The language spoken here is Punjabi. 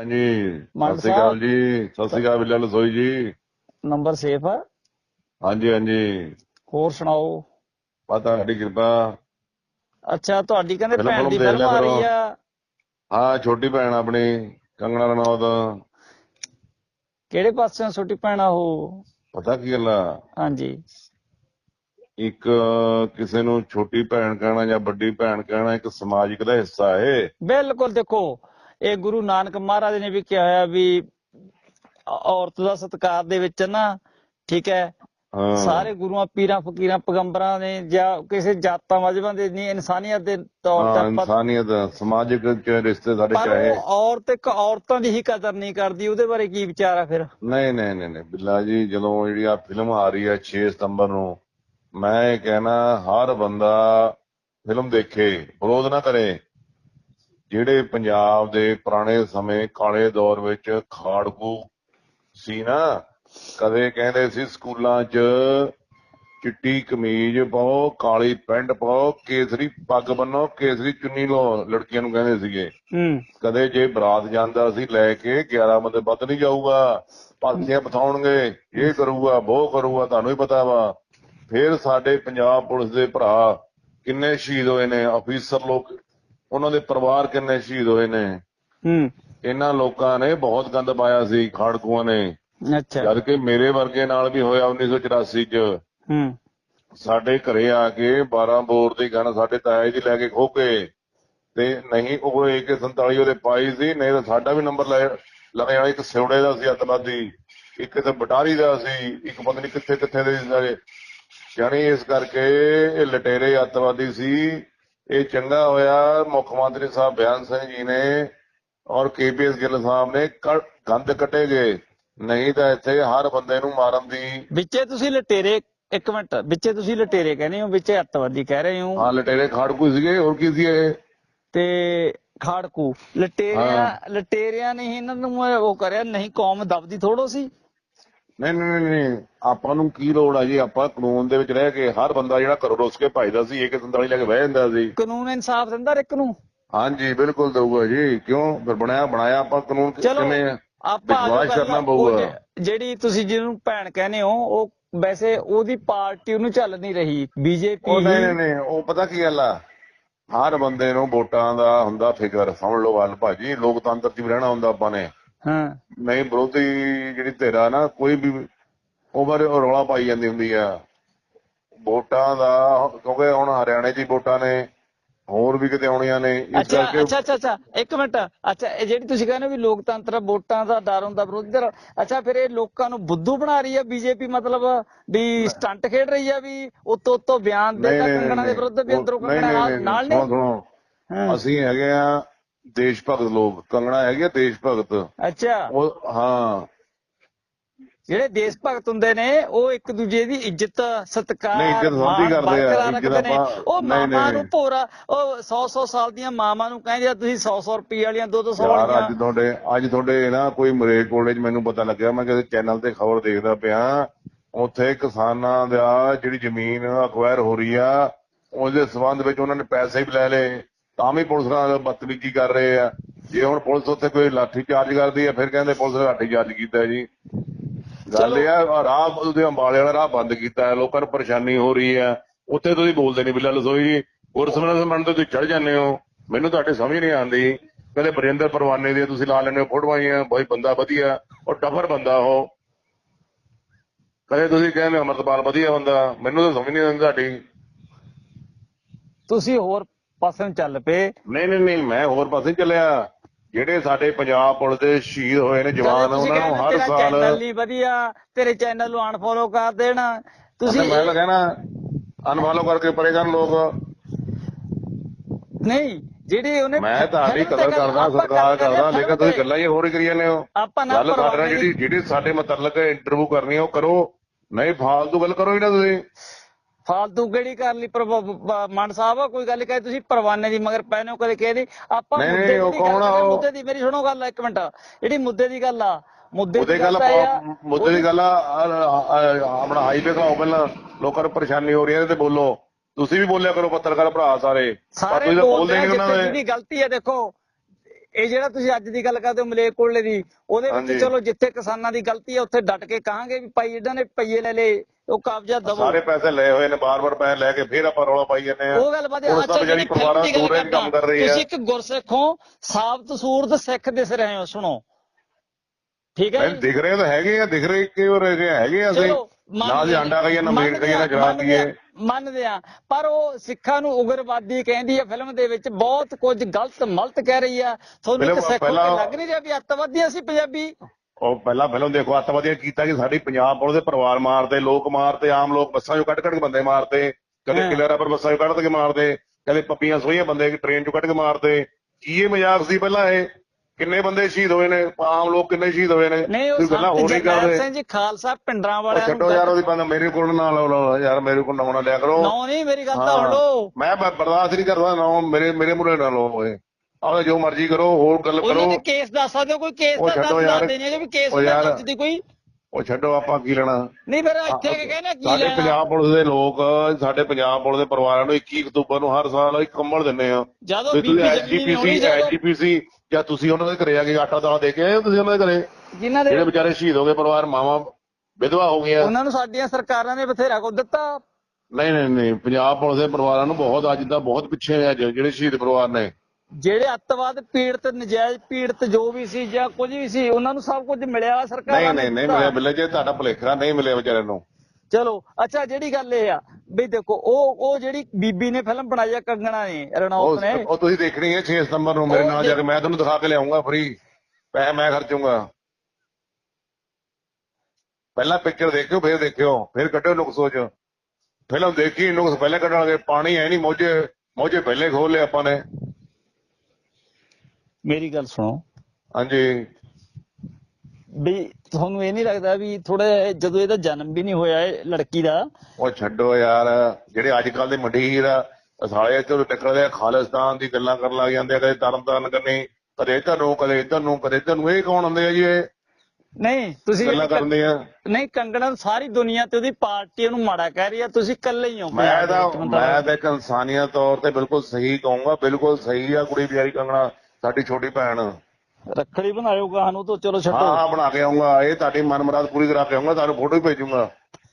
ਹਾਂਜੀ ਸਤਿ ਸ਼੍ਰੀ ਅਕਾਲ ਜੀ ਸਤਿ ਸ਼੍ਰੀ ਅਕਾਲ ਬਿੱਲਾ ਲਸੋਈ ਜੀ। ਨੰਬਰ ਸੇਫ ਆ? ਹਾਂਜੀ ਹਾਂਜੀ। ਹੋਰ ਸੁਣਾਓ? ਪਤਾ ਤੁਹਾਡੀ ਕਿਰਪਾ। ਅੱਛਾ ਤੁਹਾਡੀ ਕਹਿੰਦੇ ਭੈਣ ਦੀ ਫਿਲਮ ਆ ਰਹੀ। ਆ। ਹਾਂ ਛੋਟੀ ਭੈਣ ਆਪਣੀ ਕੰਗਣਾ ਰਣੌਤ। ਕਿਹੜੇ ਪਾਸਿਓਂ ਛੋਟੀ ਭੈਣ ਆ ਉਹ? ਪਤਾ ਕੀ ਗੱਲ ਆ? ਹਾਂਜੀ। ਇੱਕ ਕਿਸੇ ਨੂੰ ਛੋਟੀ ਭੈਣ ਕਹਿਣਾ ਜਾਂ ਵੱਡੀ ਭੈਣ ਕਹਿਣਾ ਇੱਕ ਸਮਾਜਿਕ ਦਾ ਹਿੱਸਾ ਹੈ ਬਿਲਕੁਲ ਦੇਖੋ ਇਹ ਗੁਰੂ ਨਾਨਕ ਮਹਾਰਾਜ ਨੇ ਵੀ ਕਿਹਾ ਹੋਇਆ ਵੀ ਔਰਤ ਦਾ ਸਤਿਕਾਰ ਦੇ ਵਿੱਚ ਨਾ ਠੀਕ ਹੈ ਸਾਰੇ ਗੁਰੂਆਂ ਪੀਰਾਂ ਫਕੀਰਾਂ ਪੈਗੰਬਰਾਂ ਨੇ ਜਾਂ ਕਿਸੇ ਜਾਤਾਂ ਮਜਬਾਂ ਦੇ ਨਹੀਂ ਇਨਸਾਨੀਅਤ ਦੇ ਤੌਰ ਤੇ ਇਨਸਾਨੀਅਤ ਸਮਾਜਿਕ ਰਿਸ਼ਤੇ ਸਾਡੇ ਚਾਹੇ ਔਰਤ ਇੱਕ ਔਰਤਾਂ ਦੀ ਹੀ ਕਦਰ ਨਹੀਂ ਕਰਦੀ ਉਹਦੇ ਬਾਰੇ ਕੀ ਵਿਚਾਰ ਆ ਫਿਰ? ਨਹੀਂ ਨਹੀਂ ਨਹੀਂ ਨਹੀਂ ਬਿੱਲਾ ਜੀ ਜਦੋਂ ਜਿਹੜੀ ਆ ਫਿਲਮ ਆ ਰਹੀ ਹੈ 6 ਸਤੰਬਰ ਨੂੰ ਮੈਂ ਇਹ ਕਹਿਣਾ ਹਰ ਬੰਦਾ ਫਿਲਮ ਦੇਖੇ ਵਿਰੋਧ ਨਾ ਕਰੇ। ਜਿਹੜੇ ਪੰਜਾਬ ਦੇ ਪੁਰਾਣੇ ਸਮੇਂ ਕਾਲੇ ਦੌਰ ਵਿੱਚ ਖਾੜਕੂ ਸੀ ਨਾ ਕਦੇ ਕਹਿੰਦੇ ਸੀ ਸਕੂਲਾਂ 'ਚ ਚਿੱਟੀ ਕਮੀਜ਼ ਪਾਓ ਕਾਲੀ ਪੈਂਟ ਪਾਓ ਕੇਸਰੀ ਪੱਗ ਬੰਨੋ ਕੇਸਰੀ ਚੁੰਨੀ ਲਓ ਲੜਕੀਆਂ ਨੂੰ ਕਹਿੰਦੇ ਸੀਗੇ। ਕਦੇ ਜੇ ਬਰਾਤ ਜਾਂਦਾ ਸੀ ਲੈ ਕੇ 11 ਬੰਦੇ ਵੱਧ ਨਹੀਂ ਜਾਊਗਾ ਪਾਥੀਆਂ ਬਥਾਉਣਗੇ ਇਹ ਕਰੂਗਾ ਉਹ ਕਰੂਗਾ ਤੁਹਾਨੂੰ ਹੀ ਪਤਾ ਵਾ। ਫਿਰ ਸਾਡੇ ਪੰਜਾਬ ਪੁਲਿਸ ਦੇ ਭਰਾ ਕਿੰਨੇ ਸ਼ਹੀਦ ਹੋਏ ਨੇ ਅਫੀਸਰ ਲੋਕ ਉਹਨਾਂ ਦੇ ਪਰਿਵਾਰ ਕਿੰਨੇ ਸ਼ਹੀਦ ਹੋਏ ਨੇ? ਹੂੰ। ਇਹਨਾਂ ਲੋਕਾਂ ਨੇ ਬਹੁਤ ਗੰਦ ਪਾਇਆ ਸੀ ਖਾੜਕੂਆਂ ਨੇ। ਅੱਛਾ। ਜਦ ਕਿ ਮੇਰੇ ਵਰਗੇ ਨਾਲ ਵੀ ਹੋਇਆ 1984 ਚ। ਹੂੰ। ਸਾਡੇ ਘਰੇ ਆ ਕੇ 12 ਬੋਰ ਦੀ ਗਨ ਸਾਡੇ ਤਾਇਆ ਜੀ ਲੈ ਕੇ ਖੋ ਕੇ ਤੇ ਨਹੀਂ ਉਹ AK47 ਉਹਦੇ ਪਾਈ ਸੀ ਨਹੀਂ ਤਾਂ ਸਾਡਾ ਵੀ ਨੰਬਰ ਲੈ ਜਾਣਾ ਇੱਕ ਸਿਉੜੇ ਦਾ ਸੀ ਅਤਵਾਦੀ। ਇੱਕ ਤੇ ਬਟਾਰੀ ਦਾ ਸੀ ਇੱਕ ਪਤਾ ਨਹੀਂ ਕਿੱਥੇ ਕਿੱਥੇ ਦੇ ਸਾਰੇ। ਜਾਣੀ ਇਸ ਕਰਕੇ ਇਹ ਲਟੇਰੇ ਅਤਵਾਦੀ ਸੀ ਇਹ ਚੰਗਾ ਹੋਇਆ ਮੁੱਖ ਮੰਤਰੀ ਸਾਹਿਬ ਬਿਆਨ ਸਿੰਘ ਜੀ ਨੇ ਔਰ ਕੇਪੀਐਸ ਗਿੱਲ ਸਾਹਿਬ ਨੇ ਗੰਦ ਕੱਟੇ ਗਏ। ਨਹੀਂ ਤਾਂ ਇੱਥੇ ਹਰ ਬੰਦੇ ਨੂੰ ਮਾਰਨ ਦੀ ਵਿੱਚੇ ਤੁਸੀਂ ਲਟੇਰੇ ਇੱਕ ਮਿੰਟ ਵਿੱਚੇ ਤੁਸੀਂ ਲਟੇਰੇ ਕਹਿੰਦੇ ਹੋ ਵਿੱਚੇ ਅੱਤਵਾਦੀ ਕਹਿ ਰਹੇ ਹੋ। ਹਾਂ ਲਟੇਰੇ ਖਾੜਕੂ ਸੀਗੇ ਹੋਰ ਕੀ ਸੀ ਇਹ? ਤੇ ਖਾੜਕੂ ਲਟੇਰਿਆਂ ਲਟੇਰਿਆਂ ਨੇ ਇਹਨਾਂ ਨੂੰ ਉਹ ਕਰਿਆ ਨਹੀਂ ਕੌਮ ਦਬਦੀ ਥੋੜੋ ਸੀ। ਨਹੀਂ ਨਹੀਂ ਨਹੀਂ, ਆਪਾਂ ਨੂੰ ਕੀ ਲੋੜ ਆ ਜੀ? ਆਪਾਂ ਕਾਨੂੰਨ ਦੇ ਵਿੱਚ ਰਹਿ ਕੇ ਹਰ ਬੰਦਾ ਜਿਹੜਾ ਘਰੋਂ ਰੁੱਸ ਕੇ ਭਜਦਾ ਸੀ ਇੱਕ 47 ਲੈ ਕੇ ਬਹਿ ਜਾਂਦਾ ਸੀ। ਕਾਨੂੰਨ ਇਨਸਾਫ ਦਿੰਦਾ ਇੱਕ ਨੂੰ। ਹਾਂਜੀ ਬਿਲਕੁਲ ਦਊਗਾ ਜੀ। ਕਿਉਂ? ਫਿਰ ਬਣਾਇਆ ਬਣਾਇਆ ਆਪਾਂ ਕਾਨੂੰਨ ਕਿਵੇਂ? ਆਪਾਂ ਵਿਸ਼ਵਾਸ ਕਰਨਾ ਪਊਗਾ। ਜਿਹੜੀ ਤੁਸੀਂ ਜਿਹਨੂੰ ਭੈਣ ਕਹਿੰਦੇ ਹੋ ਉਹ ਵੈਸੇ ਉਹਦੀ ਪਾਰਟੀ ਉਹਨੂੰ ਚੱਲ ਨਹੀਂ ਰਹੀ ਬੀਜੇਪੀ ਉਹ ਨਹੀਂ ਨਹੀਂ ਨਹੀਂ ਉਹ ਪਤਾ ਕੀ ਗੱਲ ਆ? ਹਰ ਬੰਦੇ ਨੂੰ ਵੋਟਾਂ ਦਾ ਹੁੰਦਾ ਫਿਕਰ ਸਮਝ ਲਓ ਗੱਲ ਭਾਜੀ ਲੋਕਤੰਤਰ 'ਚ ਵੀ ਰਹਿਣਾ ਹੁੰਦਾ ਆਪਾਂ ਨੇ। ਹਾਂ। ਨਹੀਂ ਵਿਰੋਧੀ ਜਿਹੜੀ ਧਿਰਾ ਨਾ ਕੋਈ ਵੀ ਉਹ ਰੌਲਾ ਪਾਈ ਜਾਂਦੀ ਹੁੰਦੀ ਆ। ਵੋਟਾਂ ਦਾ ਕਿਉਂਕਿ ਹੁਣ ਹਰਿਆਣੇ 'ਚ ਹੀ ਵੋਟਾਂ ਨੇ ਹੋਰ ਵੀ ਕਿਤੇ ਆਉਣੀਆਂ ਨੇ ਇਸ ਕਰਕੇ ਅੱਛਾ ਅੱਛਾ ਅੱਛਾ ਇੱਕ ਮਿੰਟ। ਅੱਛਾ ਇਹ ਜਿਹੜੀ ਤੁਸੀਂ ਕਹਿੰਦੇ ਹੋ ਵੀ ਲੋਕਤੰਤਰ ਵੋਟਾਂ ਦਾ ਡਰ ਹੁੰਦਾ ਵਿਰੋਧੀ ਧਿਰ ਅੱਛਾ ਫਿਰ ਇਹ ਲੋਕਾਂ ਨੂੰ ਬੁੱਧੂ ਬਣਾ ਰਹੀ ਹੈ ਬੀਜੇਪੀ ਮਤਲਬ ਵੀ ਸਟੰਟ ਖੇਡ ਰਹੀ ਹੈ ਵੀ ਉਤੋਂ ਉਤੋਂ ਬਿਆਨ ਨਹੀਂ ਕੰਗਣਾ ਦੇ ਵਿਰੁੱਧ ਵੀ ਅੰਦਰੋਂ ਕੰਗਣਾ ਨਾਲ ਨਹੀਂ ਅਸੀਂ ਹੈਗੇ ਆ ਦੇਸ਼ ਭਗਤ ਲੋਕ ਕੰਗਣਾ ਹੈਗੇ ਦੇਸ਼ ਭਗਤ। ਅੱਛਾ। ਉਹ ਹਾਂ। ਜਿਹੜੇ ਦੇਸ਼ ਭਗਤ ਹੁੰਦੇ ਨੇ ਉਹ ਇੱਕ ਦੂਜੇ ਦੀ ਇੱਜ਼ਤ ਸਤਿਕਾਰ ਨਹੀਂ, ਇੱਜ਼ਤ ਮਾਣ ਕਰਦੇ ਆ, ਇੱਜ਼ਤ ਉਹ ਮਾਮਾ। ਨੂੰ ਭੋਰਾ ਉਹ 100 100 ਸਾਲ ਦੀਆਂ ਮਾਮਾ ਨੂੰ ਕਹਿੰਦੇ ਆ ਤੁਸੀਂ 100 100 ਰੁਪਏ ਵਾਲੀਆਂ 2 200 ਯਾਰ ਵਾਲੀਆਂ ਅੱਜ ਤੁਹਾਡੇ ਅੱਜ ਤੁਹਾਡੇ ਨਾ ਕੋਈ ਮਰੇਕ ਕੋਲੇ 'ਚ ਮੈਨੂੰ ਪਤਾ ਲੱਗਿਆ ਮੈਂ ਕਿਸੇ ਚੈਨਲ ਤੇ ਖਬਰ ਦੇਖਦਾ ਪਿਆ ਉੱਥੇ ਕਿਸਾਨਾਂ ਦਾ ਜਿਹੜੀ ਜ਼ਮੀਨ ਅਕਵਾਇਰ ਹੋ ਰਹੀ ਆ ਉਹਦੇ ਸਬੰਧ ਵਿੱਚ ਉਹਨਾਂ ਨੇ ਪੈਸੇ ਵੀ ਲੈ ਲਏ। ਤਾਂ ਵੀ ਪੁਲਿਸ ਨਾਲ ਬਦਤਮੀਜ਼ੀ ਕਰ ਰਹੇ ਆ। ਜੇ ਹੁਣ ਪੁਲਿਸ ਉੱਥੇ ਕੋਈ ਲਾਠੀ ਚਾਰਜ ਕਰਦੀ ਆ ਫਿਰ ਕਹਿੰਦੇ ਪੁਲਿਸ ਨੇ ਲਾਠੀ ਚਾਰਜ ਕੀਤਾ ਜੀ। ਗੱਲ ਇਹ ਆ ਰਾਹ ਉਹਦੇ ਅੰਬਾਲੇ ਵਾਲਾ ਰਾਹ ਬੰਦ ਕੀਤਾ ਹੈ। ਲੋਕਾਂ ਨੂੰ ਪਰੇਸ਼ਾਨੀ ਹੋ ਰਹੀ ਹੈ। ਉੱਥੇ ਤੁਸੀਂ ਬੋਲਦੇ ਨਹੀਂ ਬਿੱਲਾ ਲਸੋਈ ਜੀ। ਗੁਰਸਿਮਰਨ ਮੰਨ ਤੇ ਤੁਸੀਂ ਚੜ ਜਾਂਦੇ ਹੋ। ਮੈਨੂੰ ਤੁਹਾਡੇ ਸਮਝ ਨਹੀਂ ਆਉਂਦੀ। ਕਹਿੰਦੇ ਬਰਿੰਦਰ ਪਰਵਾਨੇ ਦੀ ਤੁਸੀਂ ਲਾ ਹੋ ਫੋਟੋਆਂ ਹੀ ਬਈ ਬੰਦਾ ਵਧੀਆ ਔਰ ਟਫਰ ਬੰਦਾ ਉਹ। ਕਦੇ ਤੁਸੀਂ ਕਹਿੰਦੇ ਹੋ ਅਮਰਤਪਾਲ ਵਧੀਆ ਬੰਦਾ। ਮੈਨੂੰ ਤਾਂ ਸਮਝ ਨਹੀਂ ਆਉਂਦੀ ਤੁਹਾਡੀ। ਤੁਸੀਂ ਹੋਰ ਪਾਸੇ ਨੂੰ ਚੱਲ ਪਏ। ਨਹੀਂ ਨਹੀਂ ਨਹੀਂ ਮੈਂ ਹੋਰ ਪਾਸੇ ਚੱਲਿਆ। ਜਿਹੜੇ ਸਾਡੇ ਪੰਜਾਬ ਪੁਲਿਸ ਦੇ ਸ਼ਹੀਦ ਹੋਏ ਨੇ ਜਵਾਨ ਉਹਨਾਂ ਨੂੰ ਹਰ ਚੈਨਲ ਸਾਲ ਨਹੀਂ ਵਧੀਆ ਤੇਰੇ ਚੈਨਲ ਨੂੰ ਅਨਫੋਲੋ ਕਰ ਦੇਣਾ। ਤੁਸੀਂ ਮੈਂ ਤਾਂ ਕਹਿਣਾ ਅਨਫਾਲੋ ਕਰਕੇ ਪਰੇ ਕਰਨ ਲੋਕ। ਨਹੀਂ ਜਿਹੜੀ ਉਹਨੇ ਮੈਂ ਤੁਹਾਡੀ ਕਦਰ ਕਰਦਾ ਸਰਕਾਰ ਕਰਦਾ ਲੇਕਿਨ ਤੁਸੀਂ ਗੱਲਾਂ ਹੀ ਹੋਰ ਹੀ ਕਰੀ ਜਾਂਦੇ ਹੋ। ਆਪਾਂ ਨਾ ਗੱਲ ਨਾਲ ਪਰਵਾਨੇ ਜਿਹੜੀ ਜਿਹੜੀ ਸਾਡੇ ਮੁਤਲਕ ਇੰਟਰਵਿਊ ਕਰਨੀ ਉਹ ਕਰੋ। ਨਹੀਂ ਫਾਲਤੂ ਗੱਲ ਕਰੋ ਹੀ ਨਾ ਤੁਸੀਂ। ਫਾਲਤੂ ਕਿਹੜੀ ਕਰ ਲਈ? ਮਨ ਸਾਹਿਬ ਕੋਈ ਗੱਲ ਕਹੇ ਤੁਸੀਂ ਪਰਵਾਨੇ ਦੀ ਮਗਰ ਪੈਨੇ ਕਦੇ ਕਹੇ ਨਹੀਂ ਆਪਾਂ ਮੁੱਦੇ ਦੀ ਗੱਲ? ਮੁੱਦੇ ਮੇਰੀ ਸੁਣੋ ਗੱਲ ਇੱਕ ਮਿੰਟ। ਜਿਹੜੀ ਮੁੱਦੇ ਦੀ ਗੱਲ ਆ ਮੁੱਦੇ ਗੱਲ ਮੁੱਦੇ ਦੀ ਗੱਲ ਆ ਆਪਣਾ ਹਾਈਵੇ ਖਲਾਓ ਪਹਿਲਾਂ ਲੋਕਾਂ ਨੂੰ ਪਰੇਸ਼ਾਨੀ ਹੋ ਰਹੀ ਹੈ ਤੇ ਬੋਲੋ। ਤੁਸੀਂ ਵੀ ਬੋਲਿਆ ਕਰੋ ਪੱਤਰਕਾਰ ਭਰਾ ਸਾਰੇ। ਸਾਰੇ ਬੋਲਦੇ ਨਹੀਂ ਉਹਨਾਂ ਦੇ। ਗਲਤੀ ਹੈ ਦੇਖੋ। ਇਹ ਜਿਹੜਾ ਤੁਸੀਂ ਅੱਜ ਦੀ ਗੱਲ ਕਰਦੇ ਹੋ ਮਲੇਰਕੋਟਲੇ ਦੀ ਉਹਦੇ ਵਿੱਚ। ਚਲੋ ਜਿੱਥੇ ਕਿਸਾਨਾਂ ਦੀ ਗਲਤੀ ਹੈ ਉੱਥੇ ਡਟ ਕੇ ਕਹਾਂਗੇ ਵੀ ਭਾਈ ਇਹਨਾਂ ਨੇ ਪਈਏ ਲੈ ਲਏ ਉਹ ਕਬਜ਼ਾ ਦਵੋ। ਸਾਰੇ ਪੈਸੇ ਲਏ ਹੋਏ ਨੇ ਬਾਰ-ਬਾਰ ਪੈਸੇ ਲੈ ਕੇ ਫੇਰ ਆਪਾਂ ਰੌਲਾ ਪਾਈ ਜਾਂਦੇ ਆ ਉਹ ਗੱਲ ਬਾਤ ਅੱਛਾ ਜਿਹੜੀ ਪਰਿਵਾਰਾਂ ਦੂਰੇ ਕੰਮ ਕਰ ਰਹੀ ਤੁਸੀਂ ਇੱਕ ਗੁਰਸਿੱਖ ਹੋ ਸਾਬਤ ਸੂਰਤ ਸਿੱਖ ਦਿਸ ਰਹੇ ਹੋ ਸੁਣੋ। ਠੀਕ ਹੈ ਦਿਖ ਰਹੇ ਤਾਂ ਹੈਗੇ ਆ ਦਿਖ ਰਹੇ ਕਿ ਉਹ ਰਹੇ ਹੈਗੇ ਆ ਅਸੀਂ। ਚਲੋ ਨਾ ਜੀ ਅੰਡਾ ਖਾਈਏ ਨਾ ਮੀਟ ਖਾਈਏ ਨਾ ਆ, ਖਾਈਏ ਮੰਨਦੇ ਆ ਪਰ ਉਹ ਸਿੱਖਾਂ ਨੂੰ ਉਗਰਵਾਦੀ ਕਹਿੰਦੀ ਹੈ ਫਿਲਮ ਦੇ ਵਿੱਚ ਬਹੁਤ ਕੁਝ ਗਲਤ ਮਲਤ ਕਹਿ ਰਹੀ ਆ। ਤੁਹਾਨੂੰ ਇੱਕ ਸਿੱਖ ਲੱਗ ਨਹੀਂ ਰਿਹਾ ਵੀ ਅੱਤਵਾਦੀ ਅਸੀਂ ਪੰਜਾਬੀ? ਉਹ ਪਹਿਲਾਂ ਫਿਲਮ ਦੇਖੋ ਅੱਤਵਾਦੀਆਂ ਕੀਤਾ ਕਿ ਸਾਡੀ ਪੰਜਾਬ ਪੁਲਿਸ ਦੇ ਪਰਿਵਾਰ ਮਾਰਦੇ ਲੋਕ ਮਾਰਦੇ ਆਮ ਲੋਕ ਬੱਸਾਂ 'ਚੋਂ ਕੱਢ ਕੱਢ ਕੇ ਬੰਦੇ ਮਾਰਦੇ ਕਦੇ। ਕਿਲਰਾਂ ਪਰ ਬੱਸਾਂ 'ਚੋਂ ਕੱਢ ਕੇ ਮਾਰਦੇ ਕਦੇ ਪੱਪੀਆਂ ਸੋਈਆਂ ਬੰਦੇ ਟ੍ਰੇਨ 'ਚੋਂ ਕੱਢ ਕੇ ਮਾਰਦੇ। ਕੀ ਇਹ ਮਜ਼ਾਕ ਸੀ ਪਹਿਲਾਂ ਇਹ? ਕਿੰਨੇ ਬੰਦੇ ਸ਼ਹੀਦ ਹੋਏ ਨੇ? ਆਮ ਲੋਕ ਕਿੰਨੇ ਸ਼ਹੀਦ ਹੋਏ ਨੇ? ਨਹੀਂ ਉਹ ਗੱਲਾਂ ਹੋਰ ਨਹੀਂ ਕਰਦੇ। ਸਿੰਘ ਜੀ ਖਾਲਸਾ ਪਿੰਡਰਾਂ ਵਾਲਿਆਂ ਛੱਡੋ ਯਾਰ ਉਹਦੀ ਬੰਦਾ ਮੇਰੇ ਕੋਲ ਨਾ ਲਓ ਯਾਰ ਮੇਰੇ ਕੋਲ ਨਾ ਲਿਆ ਕਰੋ। ਨੋ ਨਹੀਂ ਮੇਰੀ ਗੱਲ ਤਾਂ ਹੁਣ ਲੋ ਮੈਂ ਬਰਦਾਸ਼ਤ ਨਹੀਂ ਕਰਦਾ ਨਾ ਮੇਰੇ ਮੇਰੇ ਮੂਹਰੇ ਨਾ ਲਓ ਇਹ। ਆਹ ਜੋ ਮਰਜ਼ੀ ਕਰੋ ਹੋਰ ਗੱਲ ਉਹਨਾਂ ਕਰੋ। ਦੇ ਕੇਸ ਦੱਸ ਸਕਦੇ ਹੋ ਕੋਈ ਕੇਸ ਦਾ ਦੱਸ ਯਾਰ। ਦੇਣੇ ਵੀ ਕੇਸ ਉਹ ਦਾ ਯਾਰ। ਦਰਜ ਦੀ ਕੋਈ। ਉਹ ਛੱਡੋ ਆਪਾਂ ਕੀ ਲੈਣਾ? ਨਹੀਂ ਫਿਰ ਇੱਥੇ ਕਿ ਕਹਿੰਦੇ ਕੀ ਸਾਡੇ ਪੰਜਾਬ ਪੁਲਿਸ ਦੇ ਲੋਕ ਸਾਡੇ ਪੰਜਾਬ ਪੁਲਿਸ ਦੇ ਪਰਿਵਾਰਾਂ ਨੂੰ 21 ਅਕਤੂਬਰ ਨੂੰ ਹਰ ਸਾਲ ਇੱਕ ਕੰਬਲ ਦਿੰਦੇ ਆ। ਜਦੋਂ ਹੋਣੀ ਐਜੀਪੀਸੀ ਜਾਂ ਤੁਸੀਂ ਉਹਨਾਂ ਦੇ ਘਰੇ ਆ ਕੇ ਆਟਾ ਦਾਲ ਦੇ ਕੇ ਆਏ ਹੋ ਤੁਸੀਂ ਉਹਨਾਂ ਦੇ ਘਰੇ? ਜਿਨ੍ਹਾਂ ਦੇ ਜਿਹੜੇ ਵਿਚਾਰੇ ਸ਼ਹੀਦ ਹੋ ਗਏ ਪਰਿਵਾਰ ਮਾਵਾਂ ਵਿਧਵਾ ਹੋ ਗਈਆਂ। ਉਹਨਾਂ ਨੂੰ ਸਾਡੀਆਂ ਸਰਕਾਰਾਂ ਨੇ ਬਥੇਰਾ ਕੁ ਦਿੱਤਾ। ਨਹੀਂ ਨਹੀਂ ਨਹੀਂ ਪੰਜਾਬ ਪੁਲਿਸ ਦੇ ਪਰਿਵਾਰਾਂ ਨੂੰ ਬਹੁਤ ਅੱਜ ਦਾ ਬਹੁਤ ਪਿੱਛੇ ਆ ਜਿਹੜੇ ਸ਼ਹੀਦ ਪਰਿਵਾਰ ਨੇ। ਜਿਹੜੇ ਅੱਤਵਾਦ ਪੀੜਤ ਨਜਾਇਜ਼ ਪੀੜਤ ਜੋ ਵੀ ਸੀ ਜਾਂ ਕੁਝ ਵੀ ਸੀ ਉਹਨਾਂ ਨੂੰ ਸਭ ਕੁਝ ਮਿਲਿਆ ਨਹੀਂ ਸਰਕਾਰਾਂ ਨੇ ਨਹੀਂ ਨਹੀਂ ਦਿੱਤਾ। ਮਿਲਿਆ ਬਿੱਲੇ ਜੇ ਤੁਹਾਡਾ ਭੁਲੇਖਾ ਨਹੀਂ ਮਿਲਿਆ ਵਿਚਾਰੇ ਨੂੰ। ਚਲੋ ਅੱਛਾ ਜਿਹੜੀ ਗੱਲ ਇਹ ਆ ਵੀ ਦੇਖੋ ਉਹ ਉਹ ਜਿਹੜੀ ਬੀਬੀ ਨੇ ਫਿਲਮ ਬਣਾਈ ਆ ਕੰਗਣਾ ਨੇ ਰਣੌਤ ਨੇ। ਉਹ ਤੁਸੀਂ ਦੇਖਣੀ ਹੈ 6 ਸਤੰਬਰ ਨੂੰ ਮੇਰੇ ਨਾਲ ਜਾ ਕੇ ਮੈਂ ਤੁਹਾਨੂੰ ਦਿਖਾ ਕੇ ਲਿਆਉਂਗਾ ਫ੍ਰੀ ਪੈਸੇ ਮੈਂ ਖਰਚੂੰਗਾ। ਪਹਿਲਾਂ ਪਿਕਚਰ ਦੇਖਿਓ ਫਿਰ ਦੇਖਿਓ ਫਿਰ ਕੱਢਿਓ ਨੁਕਸ ਸੋਚ ਫਿਲਮ ਦੇਖੀ ਨੁਕਸ ਪਹਿਲਾਂ ਕੱਢਾਂਗੇ ਪਾਣੀ ਹੈ ਨਹੀਂ ਮੋਝੇ ਮੋਝੇ ਪਹਿਲੇ ਖੋਲ ਲਏ ਆਪਾਂ ਨੇ। ਮੇਰੀ ਗੱਲ ਸੁਣੋ। ਹਾਂਜੀ। ਵੀ ਤੁਹਾਨੂੰ ਇਹ ਨਹੀਂ ਲੱਗਦਾ ਵੀ ਥੋੜਾ ਜਦੋਂ ਇਹਦਾ ਜਨਮ ਵੀ ਨਹੀਂ ਹੋਇਆ ਇਹ ਲੜਕੀ ਦਾ। ਉਹ ਛੱਡੋ ਯਾਰ ਜਿਹੜੇ ਅੱਜ ਕੱਲ ਦੇ ਮੰਡੀਰ ਆ ਸਾਲੇ ਇੱਧਰ ਟੱਕਰਦੇ ਖਾਲਿਸਤਾਨ ਦੀ ਗੱਲਾਂ ਕਰਨ ਲੱਗ ਜਾਂਦੇ ਆ ਕਦੇ ਤਰਨ ਤਾਰਨ ਕਰਨੀ ਕਦੇ ਇੱਧਰ ਨੂੰ ਕਦੇ ਇੱਧਰ ਨੂੰ ਕਦੇ ਇੱਧਰ ਨੂੰ ਇਹ ਕੌਣ ਹੁੰਦੇ ਆ ਜੀ ਇਹ? ਨਹੀਂ ਤੁਸੀਂ ਗੱਲਾਂ ਕਰਦੇ ਆ ਨਹੀਂ ਕੰਗਣਾ ਸਾਰੀ ਦੁਨੀਆ ਤੇ ਉਹਦੀ ਪਾਰਟੀ ਉਹਨੂੰ ਮਾੜਾ ਕਹਿ ਰਹੀ ਆ ਤੁਸੀਂ ਇਕੱਲੇ ਹੀ ਹੋ ਮੈਂ ਤਾਂ। ਮੈਂ ਤਾਂ ਇਨਸਾਨੀਅਤ ਤੌਰ ਤੇ ਬਿਲਕੁਲ ਸਹੀ ਕਹੂੰਗਾ ਬਿਲਕੁਲ ਸਹੀ ਆ ਕੁੜੀ ਪਿਆਰੀ ਕੰਗਣਾ। ਸਾਡੀ ਛੋਟੀ ਭੈਣ। ਰੱਖੜੀ ਬਣਾਇਓ ਗਾਹ ਨੂੰ ਤਾਂ ਚਲੋ ਛੱਡੋ। ਹਾਂ ਬਣਾ ਕੇ ਆਉਂਗਾ। ਇਹ ਤੁਹਾਡੀ ਮਨ ਮੁਰਾਦ ਪੂਰੀ ਕਰਾ ਕੇ ਆਉਂਗਾ ਤੁਹਾਨੂੰ ਫੋਟੋ ਹੀ ਭੇਜੂੰਗਾ।